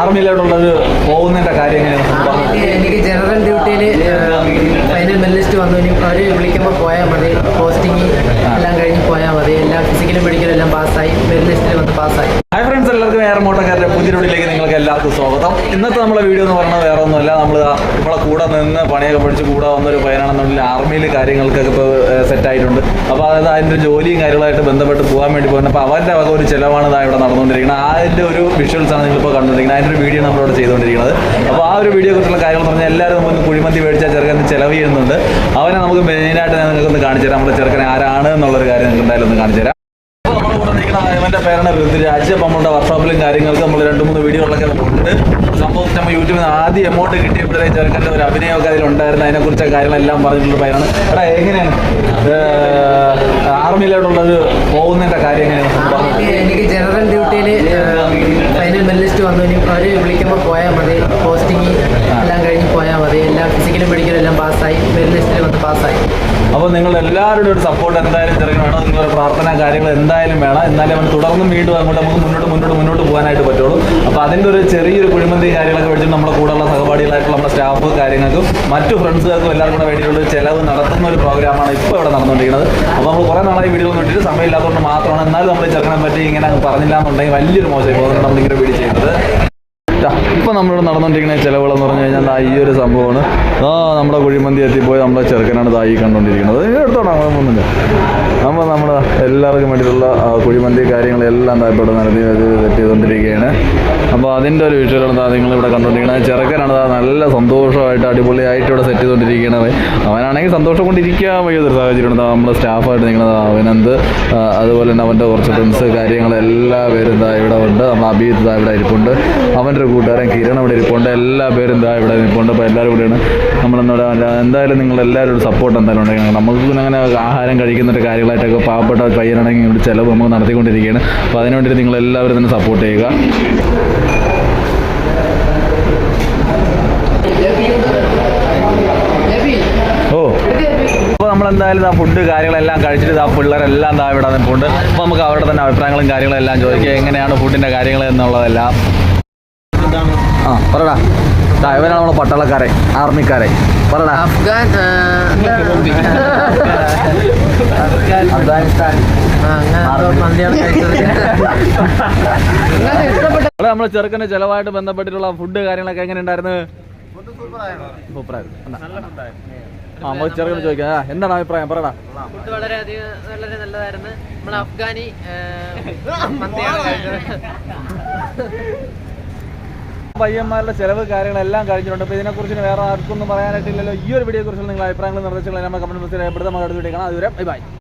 ആർമിയിലോട്ടുള്ളൊരു പോകുന്നതിന്റെ കാര്യം എങ്ങനെയാണ് എനിക്ക് ജനറൽ ഡ്യൂട്ടിയിൽ ഫൈനൽ മെഡലിസ്റ്റ് വന്നു. ഇനി അവർ വിളിക്കുമ്പോൾ പോയാൽ മതി. പോസ്റ്റിംഗ് എല്ലാം കഴിഞ്ഞ് പോയാൽ മതി. എല്ലാം ഫിസിക്കലും മെഡിക്കലും എല്ലാം പാസ്സായി. മെഡലിസ്റ്റിൽ വന്ന് പാസ്സായി. ഹൈ ഫ്രണ്ട്സ് എല്ലാവർക്കും എയർ മോട്ടോക്കാരുടെ പുതിയ റോഡിലേക്ക് നിങ്ങൾക്ക് എല്ലാവർക്കും സ്വാഗതം. ഇന്നത്തെ നമ്മളെ വീഡിയോ എന്ന് പറയുന്നത് വേറെ ഒന്നുമല്ല. നമ്മൾ നമ്മളെ കൂടെ നിന്ന് പണിയൊക്കെ പഠിച്ച് കൂടെ വന്നൊരു പയ്യനാണെന്നുണ്ടെങ്കിൽ ആർമിയിൽ കാര്യങ്ങൾക്കൊക്കെ ഇപ്പോൾ സെറ്റ് ആയിട്ടുണ്ട് അപ്പോൾ അതായത് അതിന്റെ ജോലിയും കാര്യങ്ങളായിട്ട് ബന്ധപ്പെട്ട് പോകാൻ വേണ്ടി പോകുന്നത് അപ്പോൾ അവരുടെ വക ഒരു ചിലവാണ് ഇതാ ഇവിടെ നടന്നുകൊണ്ടിരിക്കുന്നത്. അതിന്റെ ഒരു വിഷ്വൽസാണ് നിങ്ങളിപ്പോൾ കണ്ടുകൊണ്ടിരിക്കുന്നത്. അതിന്റെ ഒരു വീഡിയോ നമ്മളിവിടെ ചെയ്തുകൊണ്ടിരിക്കുന്നത്. അപ്പോൾ ആ ഒരു വീഡിയോ കുറിച്ചുള്ള കാര്യങ്ങൾ പറഞ്ഞാൽ എല്ലാവരും നമുക്ക് കുഴിമന്തി മേടിച്ചാൽ ചെറുക്കൻ ചിലവ് ചെയ്യുന്നുണ്ട്. അവനെ നമുക്ക് മെയിനായിട്ട് ഞാൻ നിങ്ങൾക്ക് ഒന്ന് കാണിച്ചു തരാം നമ്മുടെ ചെറുക്കൻ ആരാണ് എന്നുള്ളൊരു കാര്യം നിങ്ങൾക്ക് എന്തായാലും ഒന്ന് കാണിച്ചു തരാം അപ്പോൾ നമ്മുടെ കൂടെ നിൽക്കുന്ന ഇവന്റെ പേരാണ് ഋതുരാജ്. അപ്പം നമ്മുടെ വർക്ക്ഷോപ്പിലും കാര്യങ്ങൾക്ക് നമ്മൾ രണ്ട് മൂന്ന് വീഡിയോകളൊക്കെ കൊണ്ടിട്ട് സംഭവം നമ്മൾ യൂട്യൂബിൽ നിന്ന് ആദ്യം എമൗണ്ട് കിട്ടിയപ്പോഴേ ചെറുക്കന്റെ ഒരു അഭിനയമൊക്കെ അതിലുണ്ടായിരുന്നു അതിനെക്കുറിച്ച് കാര്യങ്ങളെല്ലാം പറഞ്ഞിട്ടുള്ള പേരാണ് എടാ എങ്ങനെയാണ്? ആർമിയിലോട്ടുള്ളൊരു പോകുന്നതിന്റെ കാര്യം എങ്ങനെയാണ്? എനിക്ക് ജനറൽ ഡ്യൂട്ടിയിൽ ഫൈനൽ മെഡലിസ്റ്റ് വന്നു. ഇനി അവർ വിളിക്കുമ്പോൾ പോയാൽ മതി. പോസ്റ്റിംഗ് എല്ലാം കഴിഞ്ഞ് പോയാൽ മതി. എല്ലാം ഫിസിക്കലും മെഡിക്കലും എല്ലാം പാസ്സായി മെഡലിസ്റ്റിൽ വന്ന് പാസ്സായി അപ്പോൾ നിങ്ങൾ എല്ലാവരുടെ ഒരു സപ്പോർട്ട് എന്തായാലും ചെറിയ വേണം. നിങ്ങളുടെ പ്രാർത്ഥന കാര്യങ്ങൾ എന്തായാലും വേണം. എന്നാലും അവൻ തുടർന്നും വീണ്ടും അങ്ങോട്ട് നമുക്ക് മുന്നോട്ട് മുന്നോട്ട് മുന്നോട്ട് പോകാനായിട്ട് പറ്റുള്ളൂ. അപ്പോൾ അതിന്റെ ഒരു ചെറിയൊരു കുഴിമന്തി കാര്യങ്ങളൊക്കെ വെച്ചിട്ട് നമ്മുടെ കൂടെയുള്ള സഹപാഠികളായിട്ടുള്ള നമ്മുടെ സ്റ്റാഫ് കാര്യങ്ങൾക്കും മറ്റു ഫ്രണ്ട്സുകൾക്കും എല്ലാവർക്കും കൂടെ വേണ്ടിയിട്ടുള്ള ചിലവ് നടത്തുന്ന ഒരു പ്രോഗ്രാമാണ് ഇപ്പോൾ ഇവിടെ നടന്നുകൊണ്ടിരിക്കുന്നത്. അപ്പോൾ നമ്മൾ കുറേ നാളായി വീഡിയോ നോക്കിയിട്ട് സമയമില്ലാത്തതുകൊണ്ട് മാത്രമാണ് എന്നാലും നമ്മൾ ചെറുക്കനെ പറ്റി ഇങ്ങനെ പറഞ്ഞില്ല എന്നുണ്ടെങ്കിൽ വലിയൊരു മോശമായി പോകുന്നത് നമ്മളിങ്ങനെ വീഡിയോ ചെയ്യുന്നത്. ഇപ്പം നമ്മളിവിടെ നടന്നുകൊണ്ടിരിക്കുന്ന ചിലവുകളെന്ന് പറഞ്ഞു കഴിഞ്ഞാൽ ഈ ഒരു സംഭവമാണ്. ആ നമ്മുടെ കുഴിമന്തി എത്തിപ്പോയി. നമ്മുടെ ചെറുക്കനാണ് ഈ കണ്ടുകൊണ്ടിരിക്കുന്നത്. ഒന്നുമില്ല അപ്പോൾ നമ്മൾ എല്ലാവർക്കും വേണ്ടിയിട്ടുള്ള കുഴിമന്തി കാര്യങ്ങളെല്ലാം ഇവിടെ നടത്തി ചെയ്തുകൊണ്ടിരിക്കുകയാണ് അപ്പോൾ അതിന്റെ ഒരു വിഷയമാണ് നിങ്ങൾ ഇവിടെ കണ്ടുകൊണ്ടിരിക്കുന്നത്. ചെറുക്കനാണ് ദാ നല്ല സന്തോഷമായിട്ട് അടിപൊളിയായിട്ട് ഇവിടെ സെറ്റ് ചെയ്തുകൊണ്ടിരിക്കുന്നത് അവനാണെങ്കിൽ സന്തോഷം കൊണ്ടിരിക്കാൻ വയ്യൊരു സാഹചര്യമാണ് താ നമ്മുടെ സ്റ്റാഫായിട്ട് നിൽക്കുന്നത് അവനന്ത് അതുപോലെ തന്നെ അവന്റെ കുറച്ച് ഫ്രണ്ട്സ് കാര്യങ്ങളെല്ലാ പേരും ഇതാ ഇവിടെ ഉണ്ട്. നമ്മൾ അബീത് ഇതാ ഇവിടെ ഇരിപ്പുണ്ട്. അവന്റെ ഒരു കൂട്ടുകാരൻ കിരൺ ഇവിടെ ഇരിപ്പുണ്ട്. എല്ലാ പേരും ഇതാ ഇവിടെ ഇരിപ്പുണ്ട്. അപ്പോൾ എല്ലാവരും കൂടെയാണ് നമ്മളെന്നോട് എന്തായാലും നിങ്ങൾ എല്ലാവരും ഒരു സപ്പോർട്ട് എന്തായാലും ഉണ്ടെങ്കിൽ നമുക്ക് അങ്ങനെ ആഹാരം കഴിക്കുന്ന ഒരു കാര്യങ്ങളായിട്ടൊക്കെ പാവപ്പെട്ട പയ്യനാണെങ്കിൽ ഇവിടെ ചിലവ് നമുക്ക് നടത്തിക്കൊണ്ടിരിക്കുകയാണ്. അപ്പോൾ അതിനുവേണ്ടി എല്ലാവരും തന്നെ സപ്പോർട്ട് ചെയ്യുക. എന്തായാലും ആ ഫുഡ് കാര്യങ്ങളെല്ലാം കഴിച്ചിട്ട് ആ പിള്ളേരെല്ലാം താ ഇവിടെ നിൽപ്പുണ്ട് അപ്പോൾ നമുക്ക് അവരുടെ തന്നെ അഭിപ്രായങ്ങളും കാര്യങ്ങളെല്ലാം ചോദിക്കുക എങ്ങനെയാണ് ഫുഡിന്റെ കാര്യങ്ങൾ എന്നുള്ളതെല്ലാം ആ പറടാ. ഇവരാണ് നമ്മളെ പട്ടാളക്കാരെ ആർമിക്കാരെ. പറടാ. അഫ്ഗാൻ അഫ്ഗാനിസ്ഥാൻ നമ്മളെ ചെറുക്കന്റെ ചിലവായിട്ട് ബന്ധപ്പെട്ടിട്ടുള്ള ഫുഡ് കാര്യങ്ങളൊക്കെ എങ്ങനെ ഉണ്ടായിരുന്നു ആ നമുക്ക് ചെറുക്കന് ചോദിക്കാം. എന്താണ് അഭിപ്രായം? പറടാ. ഫുഡ് വളരെ അധികം വളരെ നല്ലതായിരുന്നു. നമ്മൾ അഫ്ഗാനി പയ്യന്മാരുടെ ചിലവ് കാര്യങ്ങളെല്ലാം കഴിഞ്ഞിട്ടുണ്ട്. അപ്പോൾ ഇതിനെക്കുറിച്ച് വേറെ ആർക്കൊന്നും പറയാനായിട്ടില്ലല്ലോ. ഈ ഒരു വീഡിയോ കുറിച്ചുള്ള നിങ്ങളുടെ അഭിപ്രായങ്ങളും നിർദ്ദേശങ്ങളും നമ്മൾ കമന്റ് ബോക്സിൽ രേഖപ്പെടുത്താൻ നമ്മൾ അടുത്ത് വീഡിയോ കാണാം അതുവരെ ബൈ